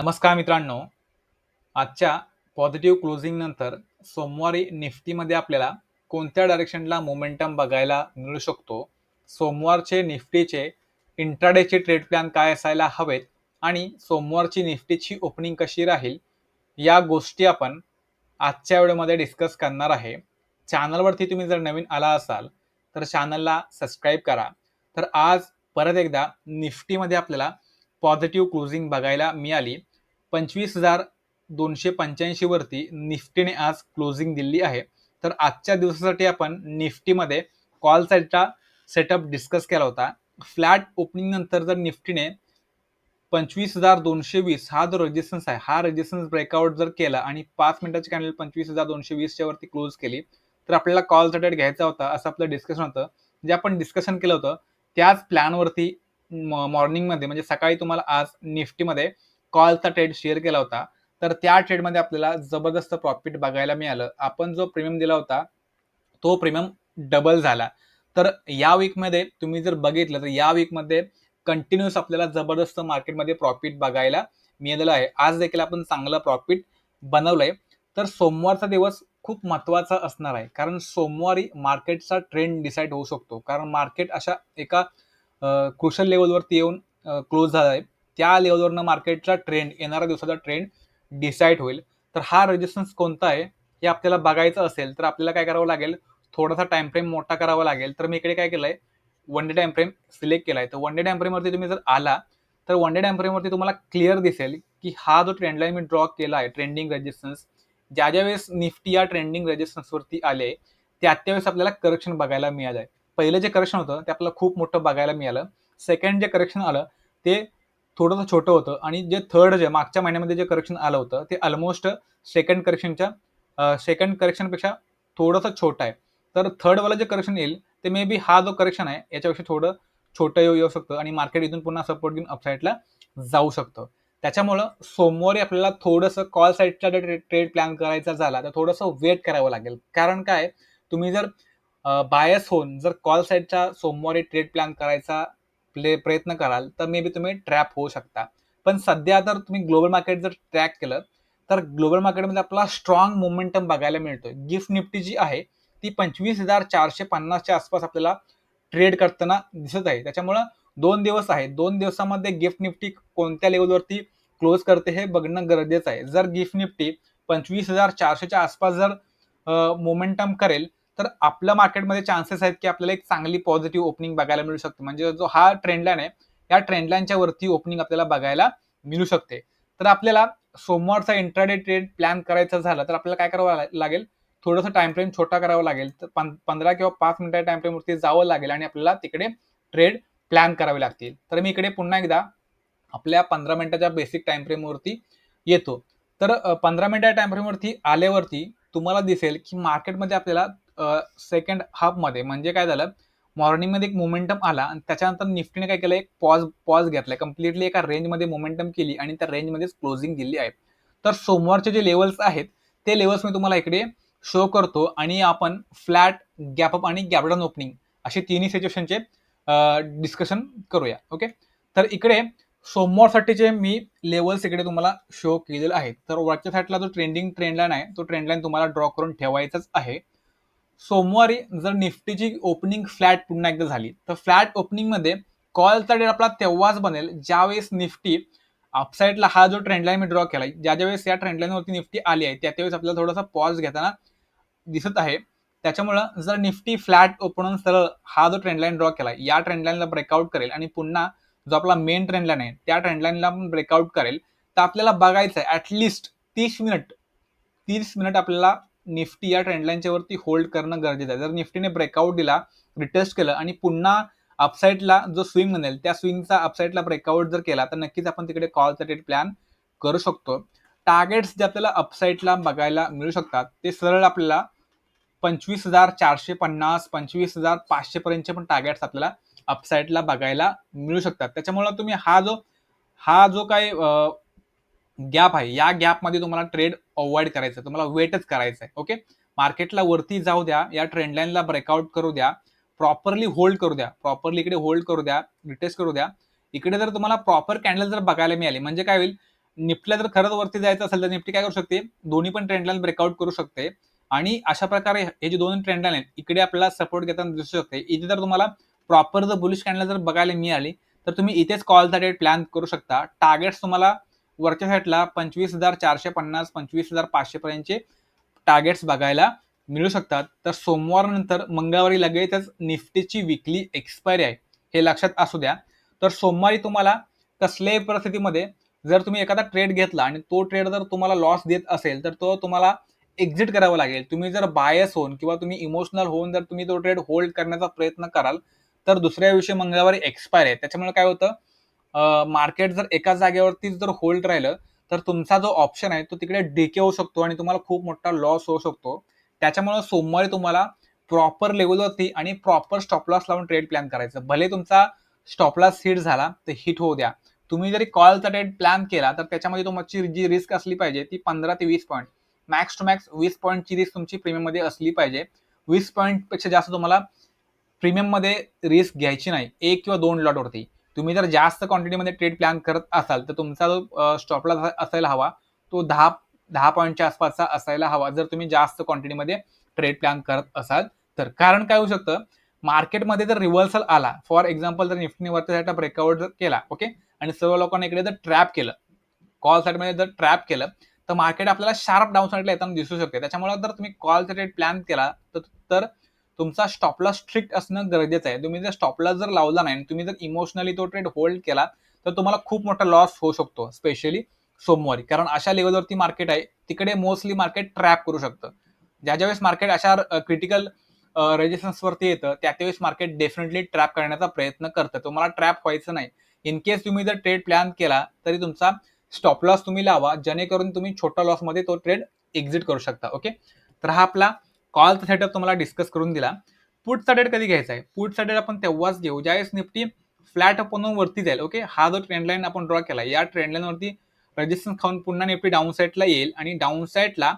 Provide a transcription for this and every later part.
नमस्कार मित्रांनो. आजच्या पॉझिटिव्ह क्लोजिंग नंतर सोमवारी निफ्टीमध्ये आपल्याला कोणत्या डायरेक्शनला मोमेंटम बघायला मिळू शकतो? सोमवारचे निफ्टीचे इंट्राडेचे ट्रेड प्लॅन काय असायला हवेत? आणि सोमवारची निफ्टीची ओपनिंग कशी राहील? या गोष्टी आपण आजच्या व्हिडिओमध्ये डिस्कस करणार आहे. चॅनलवरती तुम्ही जर नवीन आला असाल तर चॅनलला सबस्क्राईब करा. तर आज परत एकदा निफ्टीमध्ये आपल्याला पॉझिटिव्ह क्लोजिंग बघायला मिळाली. पंचवीस हजार दोनशे पंच्याऐंशी वरती निफ्टीने आज क्लोजिंग दिली आहे. तर आजच्या दिवसासाठी आपण निफ्टीमध्ये कॉल साईडचा सेटअप डिस्कस केला होता. फ्लॅट ओपनिंग नंतर जर निफ्टीने पंचवीस हजार दोनशे वीस हा जो रेजिस्टन्स आहे हा रेजिस्टन्स ब्रेकआउट जर केला आणि पाच मिनिटाची कॅन्डल पंचवीस हजार दोनशे वीसच्या वरती क्लोज केली तर आपल्याला कॉल सेटेड घ्यायचा होता असं आपलं डिस्कशन होतं. जे आपण डिस्कशन केलं होतं त्याच प्लॅनवरती मॉर्निंगमध्ये म्हणजे सकाळी तुम्हाला आज निफ्टीमध्ये कॉलचा ट्रेड शेअर केला होता तर त्या ट्रेडमध्ये आपल्याला जबरदस्त प्रॉफिट बघायला मिळालं. आपण जो प्रीमियम दिला होता तो प्रीमियम डबल झाला. तर या वीकमध्ये तुम्ही जर बघितलं तर या वीकमध्ये कंटिन्युअस आपल्याला जबरदस्त मार्केटमध्ये प्रॉफिट बघायला मिळालेलं आहे. आज देखील आपण चांगलं प्रॉफिट बनवलंय. तर सोमवारचा दिवस खूप महत्त्वाचा असणार आहे. कारण सोमवारी मार्केटचा ट्रेंड डिसाईड होऊ शकतो. कारण मार्केट अशा एका क्रुशल लेवलवरती येऊन क्लोज झाला आहे त्या लेवलवरनं मार्केटचा ट्रेंड येणाऱ्या दिवसाचा ट्रेंड डिसाईड होईल. तर हा रेजिस्टन्स कोणता आहे हे आपल्याला बघायचं असेल तर आपल्याला काय करावं लागेल? थोडासा टाइम फ्रेम मोठा करावा लागेल. तर मी इकडे काय केलंय? One day time frame select केलाय. तर वन डे टाइम फ्रेमवरती तुम्ही जर आला तर वन डे टाइम फ्रेमवरती तुम्हाला क्लिअर दिसेल की हा जो ट्रेंड लाईन मी ड्रॉ केला आहे ट्रेंडिंग रेजिस्टन्स ज्या ज्या वेळेस निफ्टी या ट्रेंडिंग रेजिस्टन्सवरती आले त्या त्यावेळेस आपल्याला करेक्शन बघायला मिळालं आहे पहिलं जे करेक्शन होतं ते आपल्याला खूप मोठं बघायला मिळालं. सेकंड जे करेक्शन आलं ते थोडंसं छोटं होतं. आणि जे थर्ड जे मागच्या महिन्यामध्ये जे करेक्शन आलं होतं ते ऑलमोस्ट सेकंड करेक्शनच्या सेकंड करेक्शनपेक्षा थोडंसं छोटं आहे. तर थर्डवाला जे करेक्शन येईल ते मे बी हा जो करेक्शन आहे याच्यापेक्षा थोडं छोटं येऊ येऊ शकतं. आणि मार्केट इथून पुन्हा सपोर्ट घेऊन अपसाईडला जाऊ शकतं. त्याच्यामुळं सोमवारी आपल्याला थोडंसं कॉल साईडचा जर ट्रेड प्लॅन करायचा झाला तर थोडंसं वेट करावं लागेल. कारण काय? तुम्ही जर बायस होऊन जर कॉल साईडचा सोमवारी ट्रेड प्लॅन करायचा प्ले प्रयत्न कराल तर मे बी तुम्ही ट्रॅप होऊ शकता. पण सध्या जर तुम्ही ग्लोबल मार्केट जर ट्रॅक केलं तर ग्लोबल मार्केटमध्ये आपला स्ट्रॉंग मोमेंटम बघायला मिळतोय. गिफ्ट निफ्टी जी आहे ती पंचवीस हजार चारशे पन्नासच्या आसपास आपल्याला ट्रेड करताना दिसत आहे. त्याच्यामुळं दोन दिवस आहे. दोन दिवसामध्ये गिफ्ट निफ्टी कोणत्या लेवलवरती क्लोज करते हे बघणं गरजेचं आहे. जर गिफ्ट निफ्टी पंचवीस हजार चारशेच्या आसपास जर मोमेंटम करेल तर आपल्या मार्केटमध्ये चान्सेस आहेत की आपल्याला एक चांगली पॉझिटिव्ह ओपनिंग बघायला मिळू शकते. म्हणजे जो हा ट्रेंडलाईन आहे या ट्रेंडलाईनच्या वरती ओपनिंग आपल्याला बघायला मिळू शकते. तर आपल्याला सोमवारचा इंट्राडे ट्रेड प्लॅन करायचा झाला तर आपल्याला काय करावं लागेल? थोडंसं टाइम फ्रेम छोटा करावा लागेल. तर पंधरा किंवा पाच मिनिटाच्या टाइम फ्रेमवरती जावं लागेल आणि आपल्याला तिकडे ट्रेड प्लॅन करावे लागतील. तर मी इकडे पुन्हा एकदा आपल्या पंधरा मिनिटाच्या बेसिक टाइम फ्रेमवरती येतो. तर पंधरा मिनिटाच्या टाइम फ्रेमवरती आल्यावरती तुम्हाला दिसेल की मार्केटमध्ये आपल्याला सेकंड हाफमध्ये म्हणजे काय झालं? मॉर्निंगमध्ये एक मोमेंटम आला आणि त्याच्यानंतर निफ्टीने काय केलं? एक पॉज पॉज घेतलाय. कम्प्लिटली एका रेंजमध्ये मोमेंटम केली आणि त्या रेंजमध्येच क्लोजिंग दिली आहे. तर सोमवारचे जे लेवल्स आहेत ते लेवल्स मी तुम्हाला इकडे शो करतो आणि आपण फ्लॅट गॅपअप आणि गॅपडाऊन ओपनिंग असे तिन्ही सिच्युएशनचे डिस्कशन करूया. ओके तर इकडे सोमवारसाठीचे मी लेवल्स इकडे तुम्हाला शो केलेले आहेत. तर वरच्या साईडला जो ट्रेंडिंग ट्रेंडलाईन आहे तो ट्रेंडलाईन तुम्हाला ड्रॉ करून ठेवायचाच आहे. सोमवारी जर निफ्टीची ओपनिंग फ्लॅट पुन्हा एकदा झाली तर फ्लॅट ओपनिंगमध्ये कॉलचा डेट आपला तेव्हाच बनेल ज्यावेळेस निफ्टी अपसाईडला हा जो ट्रेंडलाईन मी ड्रॉ केला ज्या ज्यावेळेस या ट्रेंडलाईनवरती निफ्टी आली आहे त्या त्यावेळेस आपल्याला थोडासा पॉज घेताना दिसत आहे. त्याच्यामुळं जर निफ्टी फ्लॅट ओपन सरळ हा जो ट्रेंडलाईन ड्रॉ केला या ट्रेंडलाईनला ब्रेकआउट करेल आणि पुन्हा जो आपला मेन ट्रेंडलाईन आहे त्या ट्रेंडलाईनला पण आपण ब्रेकआउट करेल तर आपल्याला बघायचं आहे ॲटलिस्ट तीस मिनिट तीस मिनिट आपल्याला निफ्टी या ट्रेंडलाईनच्या वरती होल्ड करणं गरजेचं आहे. जर निफ्टीने ब्रेकआउट दिला रिटेस्ट केलं आणि पुन्हा अपसाईडला जो स्विंग म्हणेल त्या स्विंगचा अपसाईडला ब्रेकआउट जर केला तर नक्कीच आपण तिकडे कॉलचा ट्रेड प्लॅन करू शकतो. टार्गेट्स जे आपल्याला अपसाईडला बघायला मिळू शकतात ते सरळ आपल्याला पंचवीस हजार चारशे पन्नास पंचवीस हजार पाचशे पर्यंतचे पण टार्गेट्स आपल्याला अपसाईडला बघायला मिळू शकतात. त्याच्यामुळे तुम्ही हा जो हा जो काय गॅप आहे. या गॅपमध्ये तुम्हाला ट्रेड अवॉइड करायचं तुम्हाला वेटच करायचं आहे ओके मार्केटला वरती जाऊ द्या. या ट्रेंडलाईनला ब्रेकआउट करू द्या. प्रॉपरली होल्ड करू द्या. प्रॉपरली इकडे होल्ड करू द्या. रिटेस्ट करू द्या. इकडे जर तुम्हाला प्रॉपर कॅन्डल जर बघायला मिळाली म्हणजे काय होईल? निफ्टीला जर खरंच वरती जायचं असेल तर निफ्टी काय करू शकते? दोन्ही पण ट्रेंडलाईन ब्रेकआउट करू शकते. आणि अशा प्रकारे हे जे दोन ट्रेंडलाईन आहेत इकडे आपल्याला सपोर्ट घेताना दिसू शकते. इथे जर तुम्हाला प्रॉपर जर बुलिश कॅन्डल जर बघायला मिळाली तर तुम्ही इथेच कॉलचा डेट प्लॅन करू शकता. टार्गेट्स तुम्हाला वरच्या साईडला पंचवीस हजार चारशे पन्नास पंचवीस हजार पाचशे पर्यंतचे टार्गेट्स बघायला मिळू शकतात. तर सोमवार नंतर मंगळवारी लगेचच निफ्टीची विकली एक्सपायरी आहे हे लक्षात असू द्या. तर सोमवारी तुम्हाला कसल्याही परिस्थितीमध्ये जर तुम्ही एखादा ट्रेड घेतला आणि तो ट्रेड जर तुम्हाला लॉस देत असेल तर तो तुम्हाला एक्झिट करावा लागेल. तुम्ही जर बायस होऊन किंवा तुम्ही इमोशनल होऊन जर तुम्ही तो ट्रेड होल्ड करण्याचा प्रयत्न कराल तर दुसऱ्या दिवशी मंगळवारी एक्सपायर आहे. त्याच्यामुळे काय होतं? मार्केट जर एका जागेवरतीच जर होल्ड राहिलं तर तुमचा जो ऑप्शन आहे तो तिकडे डिके होऊ शकतो आणि तुम्हाला खूप मोठा लॉस होऊ शकतो. त्याच्यामुळे सोमवारी तुम्हाला प्रॉपर लेवलवरती आणि प्रॉपर स्टॉप लॉस लावून ट्रेड प्लॅन करायचं. भले तुमचा स्टॉप लॉस हिट झाला तर हिट होऊ द्या. तुम्ही जरी कॉलचा ट्रेड प्लॅन केला तर त्याच्यामध्ये तुमची जी रिस्क असली पाहिजे ती पंधरा ते वीस पॉईंट मॅक्स टू मॅक्स वीस पॉईंटची रिस्क तुमची प्रीमियममध्ये असली पाहिजे. वीस पॉईंटपेक्षा जास्त तुम्हाला प्रीमियममध्ये रिस्क घ्यायची नाही. एक किंवा दोन लॉटवरती तुम्ही जर जास्त क्वांटिटीमध्ये ट्रेड प्लॅन करत असाल तर तुमचा जो स्टॉपला असायला हवा तो दहा दहा पॉईंटच्या आसपासचा असायला हवा जर तुम्ही जास्त क्वांटिटीमध्ये ट्रेड प्लॅन करत असाल. तर कारण काय होऊ शकतं? मार्केटमध्ये जर रिव्हर्सल आला फॉर एक्झाम्पल जर निफ्टीने वरती ब्रेकआउट जर केला ओके आणि सर्व लोकांना इकडे जर ट्रॅप केलं कॉल साईडमध्ये जर ट्रॅप केलं तर मार्केट आपल्याला शार्प डाऊन साईडला येताना दिसू शकते. त्याच्यामुळे जर तुम्ही कॉलचा ट्रेड प्लॅन केला तर तुमचा स्टॉपला स्ट्रिक्ट असणं गरजेचं आहे. तुम्ही जर स्टॉपला जर लावला नाही तुम्ही जर इमोशनली तो ट्रेड होल्ड केला तर तुम्हाला खूप मोठा लॉस होऊ शकतो स्पेशली सोमवारी. कारण अशा लेवलवरती मार्केट आहे तिकडे मोस्टली मार्केट ट्रॅप करू शकतं. ज्या ज्यावेळेस मार्केट अशा क्रिटिकल रेजिस्टन्सवरती येतं त्या त्यावेळेस मार्केट डेफिनेटली ट्रॅप करण्याचा प्रयत्न करतं. तुम्हाला ट्रॅप व्हायचं नाही. इन केस तुम्ही जर ट्रेड प्लॅन केला तरी तुमचा स्टॉप लॉस तुम्ही लावा जेणेकरून तुम्ही छोट्या लॉसमध्ये तो ट्रेड एक्झिट करू शकता. ओके तर हा आपला कॉलचा सेटअप तुम्हाला डिस्कस करून दिला. पुटचा डेट कधी घ्यायचा आहे? पुटचा डेट आपण तेव्हाच घेऊ ज्यावेळेस निफ्टी फ्लॅट आपण वरती जाईल ओके हा जो ट्रेंड लाईन आपण ड्रॉ केला या ट्रेंड लाईन रजिस्टन्स खाऊन पुन्हा निफ्टी डाऊन साईडला येईल आणि डाऊन साईडला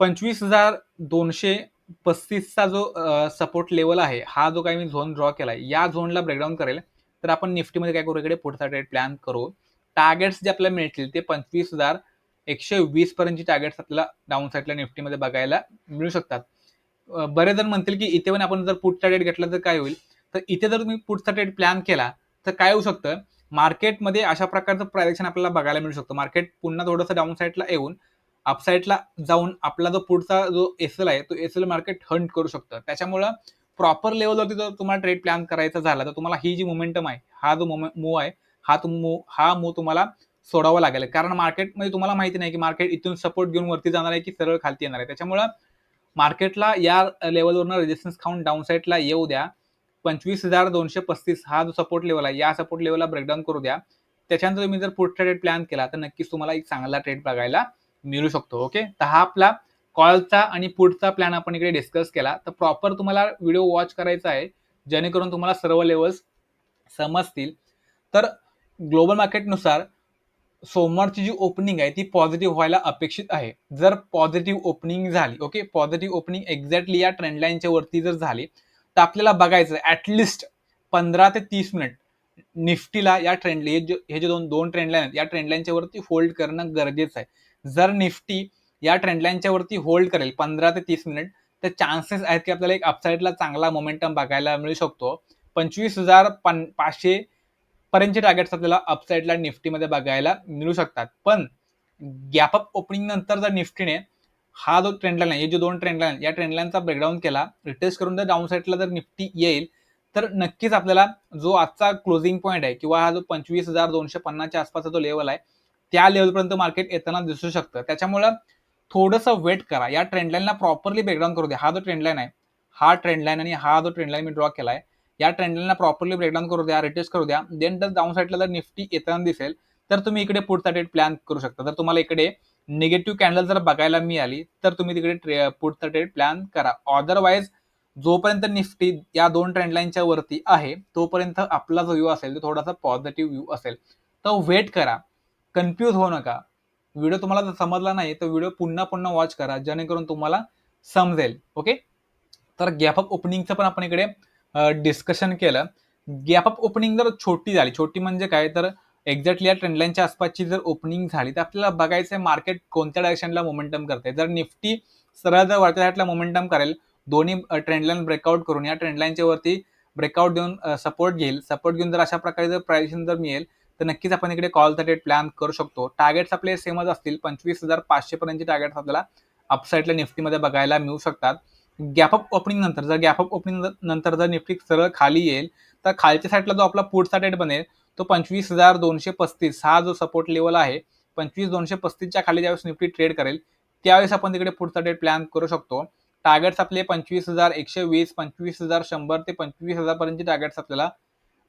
पंचवीस हजार दोनशे पस्तीसचा जो सपोर्ट लेवल आहे हा जो काही मी झोन ड्रॉ केला आहे या झोनला ब्रेकडाऊन करेल. तर आपण निफ्टीमध्ये काय करू इकडे? पुढचा ट्रेड प्लॅन करू. टार्गेट्स जे आपल्याला मिळतील ते पंचवीस हजार एकशे वीस पर्यंतची टार्गेट्स आपल्याला डाऊन साईडला निफ्टीमध्ये बघायला मिळू शकतात. बरेच जण म्हणतील की इथे पण आपण जर पुढचा ट्रेड घेतला तर काय होईल? तर इथे जर तुम्ही पुढचा ट्रेड प्लॅन केला तर काय होऊ शकतं? मार्केटमध्ये अशा प्रकारचं प्रायझेक्शन आपल्याला बघायला मिळू शकतं. मार्केट पुन्हा थोडंसं डाऊन साईडला येऊन अपसाईडला जाऊन आपला जो पुढचा जो एस एल आहे तो एस एल मार्केट हंट करू शकतं. त्याच्यामुळं प्रॉपर लेवलवरती जर तुम्हाला ट्रेड प्लॅन करायचा झाला तर तुम्हाला ही जी मोमेंटम आहे हा जो मूव आहे हा तुम हा मूव तुम्हाला सोडावं लागेल. कारण मार्केटमध्ये तुम्हाला माहिती नाही की मार्केट इथून सपोर्ट घेऊन वरती जाणार आहे की सरळ खालती येणार आहे. त्याच्यामुळं मार्केटला या लेवलवरनं रेजिस्टन्स खाऊन डाऊन साईडला येऊ द्या. पंचवीस हजार दोनशे पस्तीस हा जो सपोर्ट लेवल आहे या सपोर्ट लेवलला ब्रेकडाऊन करू द्या. त्याच्यानंतर तुम्ही जर पुढचा ट्रेड प्लॅन केला तर नक्कीच तुम्हाला एक चांगला ट्रेड बघायला मिळू शकतो ओके तर हा आपला कॉलचा आणि पुढचा प्लॅन आपण इकडे डिस्कस केला. तर प्रॉपर तुम्हाला व्हिडिओ वॉच करायचा आहे जेणेकरून तुम्हाला सर्व लेवल्स समजतील. तर ग्लोबल मार्केटनुसार सोमवारची जी ओपनिंग आहे ती पॉझिटिव्ह व्हायला अपेक्षित आहे. जर पॉझिटिव्ह ओपनिंग झाली ओके पॉझिटिव्ह ओपनिंग एक्झॅक्टली या ट्रेंडलाईनच्या वरती जर झाली तर आपल्याला बघायचं ऍटलिस्ट पंधरा ते तीस मिनिट निफ्टीला या ट्रेंड हे जे हे जे दोन दोन ट्रेंडलाईन आहेत या ट्रेंडलाईनच्या वरती होल्ड करणं गरजेचं आहे. जर निफ्टी या ट्रेंडलाईनच्या वरती होल्ड करेल पंधरा ते तीस मिनिट तर चान्सेस आहेत की आपल्याला एक अपसाईडला चांगला मोमेंटम बघायला मिळू शकतो. पंचवीस हजार पन पाचशे पर्यंतचे टार्गेट्स आपल्याला अपसाईडला निफ्टीमध्ये बघायला मिळू शकतात. पण गॅप अप ओपनिंग नंतर जर निफ्टीने हा जो ट्रेंड लाईन हे जे दोन ट्रेंड लाईन या ट्रेंड लाईनचा ब्रेकडाऊन केला रिटेस्ट करून जर डाऊन साईडला जर निफ्टी येईल तर नक्कीच आपल्याला जो आजचा क्लोजिंग पॉईंट आहे किंवा हा जो पंचवीस हजार दोनशे पन्नासच्या आसपासचा जो लेवल आहे त्या लेवलपर्यंत मार्केट येताना दिसू शकतं. त्याच्यामुळं थोडंसं वेट करा. या ट्रेंडलाईनला प्रॉपरली ब्रेकडाऊन करू द्या. हा जो ट्रेंडलाईन आहे हा ट्रेंडलाईन आणि हा जो ट्रेंडलाईन मी ड्रॉ केला आहे या ट्रेंडलाईनला प्रॉपरली ब्रेकडाऊन करू द्या रिटेस्ट करू द्या. देन जर डाऊन साईडला जर निफ्टी येताना दिसेल तर तुम्ही इकडे पुढचा ट्रेड प्लॅन करू शकता. जर तुम्हाला इकडे निगेटिव्ह कॅन्डल जर बघायला मिळाली तर तुम्ही तिकडे पुढचा ट्रेड प्लॅन करा. अदरवाईज जोपर्यंत निफ्टी या दोन ट्रेंडलाईनच्या वरती आहे तोपर्यंत आपला जो व्ह्यू असेल तो थोडासा पॉझिटिव्ह व्ह्यू असेल. तर वेट करा. कन्फ्यूज होऊ नका. व्हिडिओ तुम्हाला जर समजला नाही तर व्हिडिओ पुन्हा पुन्हा वॉच करा जेणेकरून तुम्हाला समजेल. ओके तर गॅप ऑफ ओपनिंगचं पण आपण इकडे डिस्कशन केलं. गॅप अप ओपनिंग जर छोटी झाली छोटी म्हणजे काय? तर एक्झॅक्टली या ट्रेंडलाईनच्या आसपासची जर ओपनिंग झाली तर आपल्याला बघायचं आहे मार्केट कोणत्या डायरेक्शनला मोमेंटम करते जर निफ्टी सरळ जर वरच्या साईडला मोमेंटम करेल दोन्ही ट्रेंडलाईन ब्रेकआउट करून या ट्रेंडलाईनच्या वरती ब्रेकआउट देऊन सपोर्ट घेईल. सपोर्ट घेऊन जर अशा प्रकारे जर प्रायझेशन जर मिळेल तर नक्कीच आपण इकडे कॉल डेट प्लॅन करू शकतो. टार्गेट्स आपले सेमच असतील. पंचवीस हजार पाचशे पर्यंतचे टार्गेट्स आपल्याला अपसाईडला निफ्टीमध्ये बघायला मिळू शकतात. गॅप अप ओपनिंग नंतर जर गॅप अप ओपनिंग नंतर जर निफ्टी सरळ खाली येईल तर खालच्या साईडला जो आपला पुढचा डेट बनेल तो पंचवीस हजार दोनशे पस्तीस हा जो सपोर्ट लेवल आहे पंचवीस दोनशे पस्तीसच्या खाली ज्यावेळेस निफ्टी ट्रेड करेल त्यावेळेस आपण तिकडे पुढचा डेट प्लॅन करू शकतो. टार्गेट्स आपले पंचवीस हजार एकशे वीस पंचवीस हजार शंभर ते पंचवीस हजारपर्यंतचे टार्गेट्स आपल्याला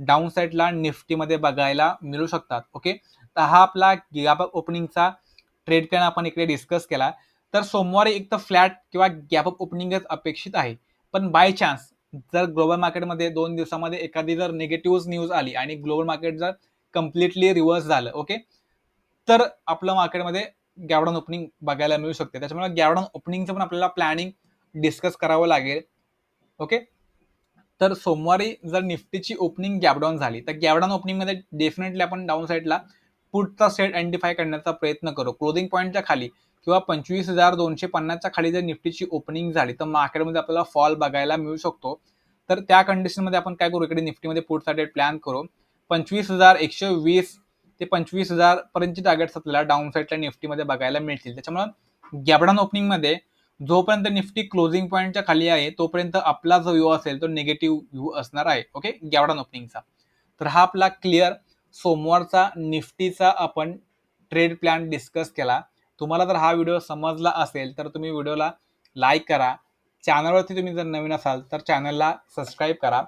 डाऊन साईडला निफ्टीमध्ये बघायला मिळू शकतात. ओके तर हा आपला गॅप ओपनिंगचा ट्रेड प्लॅन आपण इकडे डिस्कस केला. तर सोमवारी एक तर फ्लॅट किंवा गॅप अप ओपनिंगच अपेक्षित आहे. पण बाय चान्स जर ग्लोबल मार्केटमध्ये दोन दिवसामध्ये एखादी जर निगेटिव्ह न्यूज आली आणि ग्लोबल मार्केट जर कम्प्लिटली रिव्हर्स झालं ओके तर आपलं मार्केटमध्ये गॅवडाऊन ओपनिंग बघायला मिळू शकते. त्याच्यामुळे गॅवडाऊन ओपनिंगचं पण आपल्याला प्लॅनिंग डिस्कस करावं लागेल ओके तर सोमवारी जर निफ्टीची ओपनिंग गॅपडाऊन झाली तर गॅपडाऊन ओपनिंगमध्ये डेफिनेटली आपण डाऊन साईडला पुटचा सेट आयडेंटिफाय करण्याचा प्रयत्न करू. क्लोदिंग पॉईंटच्या खाली किंवा पंचवीस हजार दोनशे पन्नासच्या खाली जर निफ्टीची ओपनिंग झाली तर मार्केटमध्ये आपल्याला फॉल बघायला मिळू शकतो. तर त्या कंडिशनमध्ये आपण काय करू? इकडे निफ्टीमध्ये पुढसाठी प्लॅन करू. पंचवीस हजार एकशे वीस ते पंचवीस हजार पर्यंतचे टार्गेट्स आपल्याला डाऊन साईडला निफ्टीमध्ये बघायला मिळतील. त्याच्यामुळे गॅबडान ओपनिंगमध्ये जोपर्यंत निफ्टी क्लोजिंग पॉईंटच्या खाली आहे तोपर्यंत आपला जो व्ह्यू असेल तो निगेटिव्ह व्ह्यू असणार आहे. ओके गॅबडान ओपनिंगचा तर हा आपला क्लिअर सोमवारचा निफ्टीचा आपण ट्रेड प्लॅन डिस्कस केला. तुम्हाला जर हा व्हिडिओ समजला असेल तर तुम्ही व्हिडिओला लाईक करा. चॅनलवरती तुम्ही जर नवीन असाल तर चॅनलला सबस्क्राईब करा.